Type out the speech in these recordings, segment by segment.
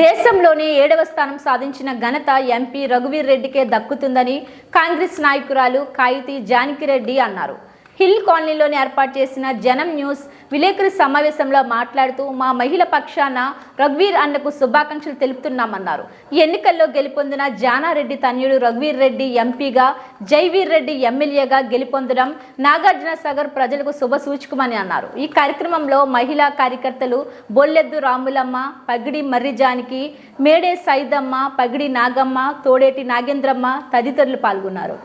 దేశంలోనే ఏడవ స్థానం సాధించిన ఘనత ఎంపీ రఘువీర్ రెడ్డికే దక్కుతుందని కాంగ్రెస్ నాయకురాలు కాయితీ జానకిరెడ్డి అన్నారు. హిల్ కాలనీలోని ఏర్పాటు చేసిన జనం న్యూస్ విలేకరి సమావేశంలో మాట్లాడుతూ మా మహిళ పక్షాన రఘువీర్ అన్నకు శుభాకాంక్షలు తెలుపుతున్నామన్నారు. ఈ ఎన్నికల్లో గెలుపొందిన జానారెడ్డి తన్యుడు రఘువీర్ రెడ్డి ఎంపీగా జైవీర్ రెడ్డి ఎమ్మెల్యేగా గెలుపొందడం నాగార్జున సాగర్ ప్రజలకు శుభ సూచకమని అన్నారు. ఈ కార్యక్రమంలో మహిళా కార్యకర్తలు బొల్లెద్దు రాములమ్మ పగిడి మర్రిజానికి మేడే సైదమ్మ పగిడి నాగమ్మ తోడేటి నాగేంద్రమ్మ తదితరులు పాల్గొన్నారు.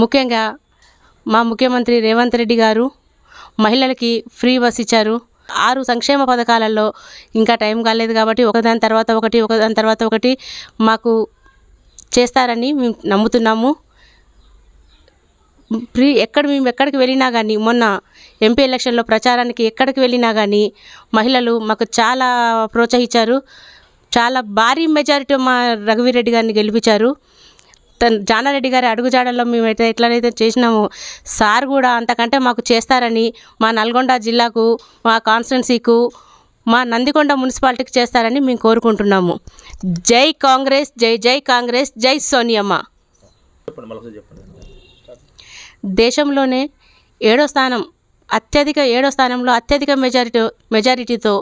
ముఖ్యంగా మా ముఖ్యమంత్రి రేవంత్ రెడ్డి గారు మహిళలకి ఫ్రీ బస్ ఇచ్చారు. ఆరు సంక్షేమ పథకాలలో ఇంకా టైం కాలేదు కాబట్టి ఒకదాని తర్వాత ఒకటి ఒకదాని తర్వాత ఒకటి మాకు చేస్తారని మేము నమ్ముతున్నాము. ఫ్రీ ఎక్కడ మేము ఎక్కడికి వెళ్ళినా కానీ మొన్న ఎంపీ ఎలక్షన్లో ప్రచారానికి ఎక్కడికి వెళ్ళినా కానీ మహిళలు మాకు చాలా ప్రోత్సహించారు. చాలా భారీ మెజారిటీ మా రఘువీరెడ్డి గారిని గెలిపించారు. తన జానారెడ్డి గారి అడుగుజాడల్లో మేమైతే ఎట్లనైతే చేసినామో సార్ కూడా అంతకంటే మాకు చేస్తారని మా నల్గొండ జిల్లాకు మా కాన్స్టిట్యున్సీకు మా నందికొండ మున్సిపాలిటీకి చేస్తారని మేము కోరుకుంటున్నాము. జై కాంగ్రెస్ జై జై కాంగ్రెస్ జై సోనియమ్మ. దేశంలోనే ఏడో స్థానం అత్యధిక ఏడో స్థానంలో అత్యధిక మెజారిటీ మెజారిటీతో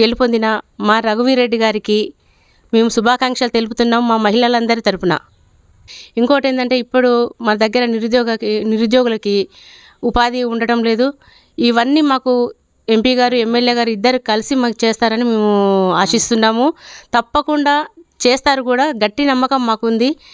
గెలుపొందిన మా రఘువీరెడ్డి గారికి మేము శుభాకాంక్షలు తెలుపుతున్నాం మా మహిళలందరి తరపున. ఇంకోటి ఏంటంటే ఇప్పుడు మా దగ్గర నిరుద్యోగకి నిరుద్యోగులకి ఉపాధి ఉండటం లేదు. ఇవన్నీ మాకు ఎంపీ గారు ఎమ్మెల్యే గారు ఇద్దరు కలిసి మాకు చేస్తారని మేము ఆశిస్తున్నాము. తప్పకుండా చేస్తారు కూడా గట్టి నమ్మకం మాకుంది.